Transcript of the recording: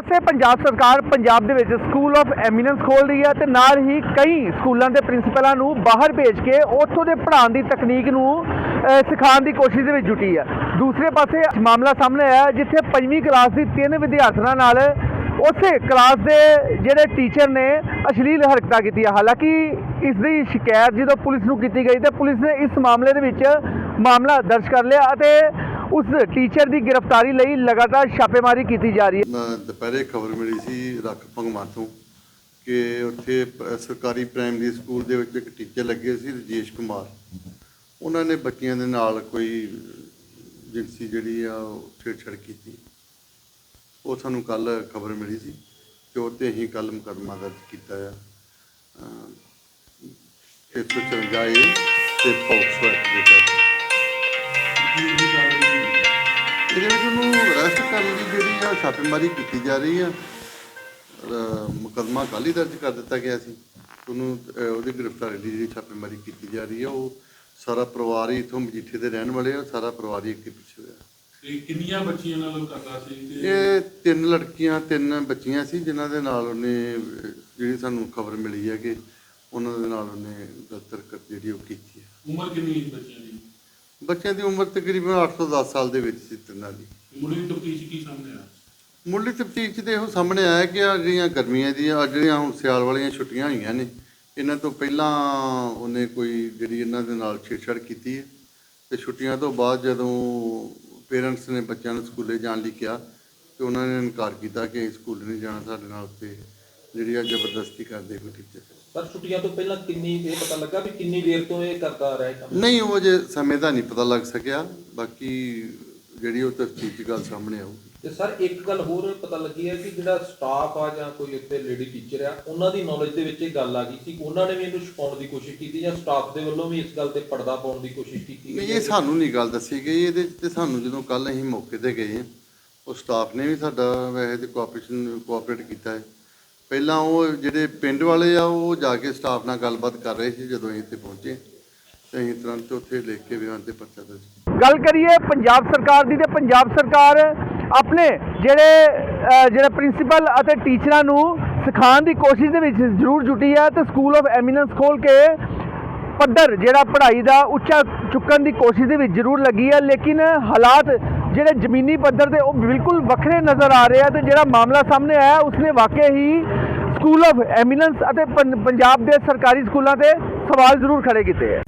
ਪਾਸੇ ਪੰਜਾਬ ਸਰਕਾਰ ਪੰਜਾਬ ਦੇ ਵਿੱਚ ਸਕੂਲ ਆਫ ਐਮੀਨੈਂਸ ਖੋਲ ਰਹੀ ਹੈ ਤੇ ਨਾਲ ਹੀ ਕਈ ਸਕੂਲਾਂ ਦੇ ਪ੍ਰਿੰਸੀਪਲਾਂ ਨੂੰ ਬਾਹਰ ਭੇਜ ਕੇ ਉੱਥੋਂ ਦੇ ਪੜ੍ਹਾਉਣ ਦੀ ਤਕਨੀਕ ਨੂੰ ਸਿਖਾਉਣ ਦੀ ਕੋਸ਼ਿਸ਼ ਦੇ ਵਿੱਚ ਜੁਟੀ ਹੈ। ਦੂਸਰੇ ਪਾਸੇ ਮਾਮਲਾ ਸਾਹਮਣੇ ਆਇਆ ਜਿੱਥੇ ਪੰਜਵੀਂ ਕਲਾਸ ਦੀ ਤਿੰਨ ਵਿਦਿਆਰਥਣਾਂ ਨਾਲ ਉਸੇ ਕਲਾਸ ਦੇ ਜਿਹੜੇ ਟੀਚਰ ਨੇ ਅਸ਼ਲੀਲ ਹਰਕਤਾਂ ਕੀਤੀਆਂ। ਹਾਲਾਂਕਿ ਇਸ ਦੀ ਸ਼ਿਕਾਇਤ ਜਦੋਂ ਪੁਲਿਸ ਨੂੰ ਕੀਤੀ ਗਈ ਤੇ ਪੁਲਿਸ ਨੇ ਇਸ ਮਾਮਲੇ ਦੇ ਵਿੱਚ ਮਾਮਲਾ ਦਰਜ ਕਰ ਲਿਆ ਅਤੇ ਉਸ ਟੀਚਰ ਦੀ ਗ੍ਰਿਫਤਾਰੀ ਲਈ ਲਗਾਤਾਰ ਛਾਪੇਮਾਰੀ ਕੀਤੀ ਜਾ ਰਹੀ ਹੈ। ਦੁਪਹਿਰੇ ਖਬਰ ਮਿਲੀ ਸੀ ਰੱਖ ਭੰਗਮਾ ਤੋਂ ਕਿ ਉੱਥੇ ਸਰਕਾਰੀ ਪ੍ਰਾਇਮਰੀ ਸਕੂਲ ਦੇ ਵਿੱਚ ਇੱਕ ਟੀਚਰ ਲੱਗੇ ਸੀ, ਰਜੇਸ਼ ਕੁਮਾਰ। ਉਹਨਾਂ ਨੇ ਬੱਚਿਆਂ ਦੇ ਨਾਲ ਕੋਈ ਜਿੰਸੀ ਜਿਹੜੀ ਆ, ਉਹ ਛੇੜਛਾੜ ਕੀਤੀ। ਉਹ ਸਾਨੂੰ ਕੱਲ ਖਬਰ ਮਿਲੀ ਸੀ ਤੇ ਉਹ ਤੇ ਹੀ ਕੱਲ ਮੁਕੱਦਮਾ ਦਰਜ ਕੀਤਾ ਆ। 154 ਤੇ ਪੌਕਸੋ ਐਕਟ ਦੇ ਤਹਿਤ। ਕਰਨ ਦੀ ਜਿਹੜੀ ਆ ਛਾਪੇਮਾਰੀ ਕੀਤੀ ਜਾ ਰਹੀ ਆ ਮੁਕੱਦਮਾ ਕੱਲ੍ਹ ਹੀ ਦਰਜ ਕਰ ਦਿੱਤਾ ਗਿਆ ਸੀ। ਉਹਨੂੰ ਅਹ ਉਹਦੀ ਗ੍ਰਿਫਤਾਰੀ ਦੀ ਜਿਹੜੀ ਛਾਪੇਮਾਰੀ ਕੀਤੀ ਜਾ ਰਹੀ ਆ ਉਹ ਸਾਰਾ ਪਰਿਵਾਰ ਹੀ ਇਥੋਂ ਮਜੀਠੇ ਦੇ ਰਹਿਣ ਵਾਲੇ ਆ ਸਾਰਾ ਪਰਿਵਾਰ ਹੀ ਅੱਗੇ ਪਿੱਛੇ ਹੋਇਆ। ਤੇ ਕਿੰਨੀਆਂ ਬੱਚੀਆਂ ਨਾਲ ਉਹ ਕਰਦਾ ਸੀ ਤੇ ਇਹ ਤਿੰਨ ਲੜਕੀਆਂ ਤਿੰਨ ਬੱਚੀਆਂ ਸੀ ਜਿਨ੍ਹਾਂ ਦੇ ਨਾਲ ਉਹਨੇ ਅਹ, ਜਿਹੜੀ ਸਾਨੂੰ ਖਬਰ ਮਿਲੀ ਹੈ ਕਿ ਉਹਨਾਂ ਦੇ ਨਾਲ ਉਹਨੇ ਗਲਤ ਹਰਕਤ ਜਿਹੜੀ ਉਹ ਕੀਤੀ ਹੈ ਉਮਰ ਕਿੰਨੀ ਸੀ ਬੱਚਿਆਂ ਦੀ? ਬੱਚਿਆਂ ਦੀ ਉਮਰ ਤਕਰੀਬਨ 8 ਤੋਂ 10 ਸਾਲ ਦੇ ਵਿੱਚ ਸੀ ਤਿੰਨਾਂ ਦੀ। ਦੀ ਤਫਤੀਸ਼ ਕੀ ਸਾਹਮਣੇ ਆ? ਮੁੱਢਲੀ ਤਫਤੀਸ਼ 'ਚ ਤੇ ਇਹੋ ਸਾਹਮਣੇ ਆਇਆ ਕਿ ਆ ਜਿਹੜੀਆਂ ਗਰਮੀਆਂ ਦੀਆਂ ਆਹ ਜਿਹੜੀਆਂ ਹੁਣ ਸਿਆਲ ਵਾਲੀਆਂ ਛੁੱਟੀਆਂ ਹੋਈਆਂ ਨੇ ਇਹਨਾਂ ਤੋਂ ਪਹਿਲਾਂ ਉਹਨੇ ਕੋਈ ਜਿਹੜੀ ਇਹਨਾਂ ਦੇ ਨਾਲ ਛੇੜਛਾੜ ਕੀਤੀ ਹੈ? ਤੇ ਛੁੱਟੀਆਂ ਤੋਂ ਬਾਅਦ ਜਦੋਂ ਪੇਰੈਂਟਸ ਨੇ ਬੱਚਿਆਂ ਨੂੰ ਸਕੂਲੇ ਜਾਣ ਲਈ ਕਿਹਾ ਤੇ ਉਹਨਾਂ ਨੇ ਇਨਕਾਰ ਕੀਤਾ ਕਿ ਅਸੀਂ ਸਕੂਲ ਨਹੀਂ ਜਾਣਾ ਸਾਡੇ ਨਾਲ ਉੱਤੇ ਜਿਹੜੀ ਆ ਜ਼ਬਰਦਸਤੀ ਕਰਦੇ ਕੋਈ ਟੀਚਰ। ਪਰ ਛੁੱਟੀਆਂ ਤੋਂ ਪਹਿਲਾਂ ਕਿੰਨੀ ਇਹ ਪਤਾ ਲੱਗਾ ਵੀ ਕਿੰਨੀ ਦੇਰ ਤੋਂ ਇਹ ਕਰਦਾ ਆ ਰਿਹਾ ਕੰਮ? ਨਹੀਂ ਉਹ ਜੇ ਸਮੇਂ ਦਾ ਨਹੀਂ ਪਤਾ ਲੱਗ ਸਕਿਆ। ਬਾਕੀ ਜਿਹੜੀ ਉਹ ਤਫਤੀਸ਼ ਦੀ ਗੱਲ ਸਾਹਮਣੇ ਆਊਗੀ ਤੇ ਸਰ ਇੱਕ ਗੱਲ ਹੋਰ ਪਤਾ ਲੱਗੀ ਹੈ ਕਿ ਜਿਹੜਾ ਸਟਾਫ ਆ ਜਾਂ ਕੋਈ ਉੱਥੇ ਲੇਡੀ ਟੀਚਰ ਆ ਉਹਨਾਂ ਦੀ ਨੌਲੇਜ ਦੇ ਵਿੱਚ ਇਹ ਗੱਲ ਆ ਗਈ ਸੀ। ਉਹਨਾਂ ਨੇ ਵੀ ਇਹਨੂੰ ਛੁਪਾਉਣ ਦੀ ਕੋਸ਼ਿਸ਼ ਕੀਤੀ ਜਾਂ ਸਟਾਫ ਦੇ ਵੱਲੋਂ ਵੀ ਇਸ ਗੱਲ ਤੇ ਪਰਦਾ ਪਾਉਣ ਦੀ ਕੋਸ਼ਿਸ਼ ਕੀਤੀ ਨਹੀਂ ਗਈ ਇਹ ਸਾਨੂੰ ਨਹੀਂ ਗੱਲ ਦੱਸੀ ਗਈ। ਇਹਦੇ ਤੇ ਸਾਨੂੰ ਜਦੋਂ ਕੱਲ ਅਸੀਂ ਮੌਕੇ ਤੇ ਗਏ ਉਹ ਸਟਾਫ ਨੇ ਵੀ ਸਾਡਾ ਵੈਸੇ ਤੇ ਕੋਆਪਰੇਸ਼ਨ ਕੋਆਪਰੇਟ ਕੀਤਾ ਹੈ। ਪਹਿਲਾਂ ਉਹ ਜਿਹੜੇ ਪਿੰਡ ਵਾਲੇ ਆ ਉਹ ਜਾ ਕੇ ਸਟਾਫ ਨਾਲ ਗੱਲਬਾਤ ਕਰ ਰਹੇ ਸੀ ਜਦੋਂ ਅਸੀਂ ਇੱਥੇ ਪਹੁੰਚੇ। ਤੇ ਅਸੀਂ ਤੁਰੰਤ ਉੱਥੇ ਲਿਖ ਕੇ ਬਿਆਨ ਤੇ ਪਰਚਾ ਦਰਜ ਕੀਤਾ। ਗੱਲ ਕਰੀਏ ਪੰਜਾਬ ਸਰਕਾਰ ਦੀ ਤੇ ਪੰਜਾਬ ਸਰਕਾਰ ਆਪਣੇ ਜਿਹੜੇ ਅਹ, ਜਿਹੜੇ ਪ੍ਰਿੰਸੀਪਲ ਅਤੇ ਟੀਚਰਾਂ ਨੂੰ ਸਿਖਾਉਣ ਦੀ ਕੋਸ਼ਿਸ਼ ਦੇ ਵਿੱਚ ਜ਼ਰੂਰ ਜੁਟੀ ਹੈ ਤੇ ਸਕੂਲ ਆਫ ਐਮੀਨੈਂਸ ਖੋਲ ਕੇ ਪੱਧਰ ਜਿਹੜਾ ਪੜ੍ਹਾਈ ਦਾ ਉੱਚਾ ਚੁੱਕਣ ਦੀ ਕੋਸ਼ਿਸ਼ ਦੇ ਵਿੱਚ ਜ਼ਰੂਰ ਲੱਗੀ ਹੈ ਲੇਕਿਨ ਹਾਲਾਤ ਜਿਹੜੇ ਜ਼ਮੀਨੀ ਪੱਧਰ ਤੇ ਉਹ ਬਿਲਕੁਲ ਵੱਖਰੇ ਨਜ਼ਰ ਆ ਰਹੇ ਆ ਤੇ ਜਿਹੜਾ ਮਾਮਲਾ ਸਾਹਮਣੇ ਆਇਆ ਉਸਨੇ ਵਾਕਿਆ ਹੀ ਸਕੂਲ ਆਫ ਐਮੀਨੈਂਸ ਅਤੇ ਪੰ- ਪੰਜਾਬ ਦੇ ਸਰਕਾਰੀ ਸਕੂਲਾਂ ਤੇ ਸਵਾਲ ਜ਼ਰੂਰ ਖੜੇ ਕੀਤੇ ਹੈ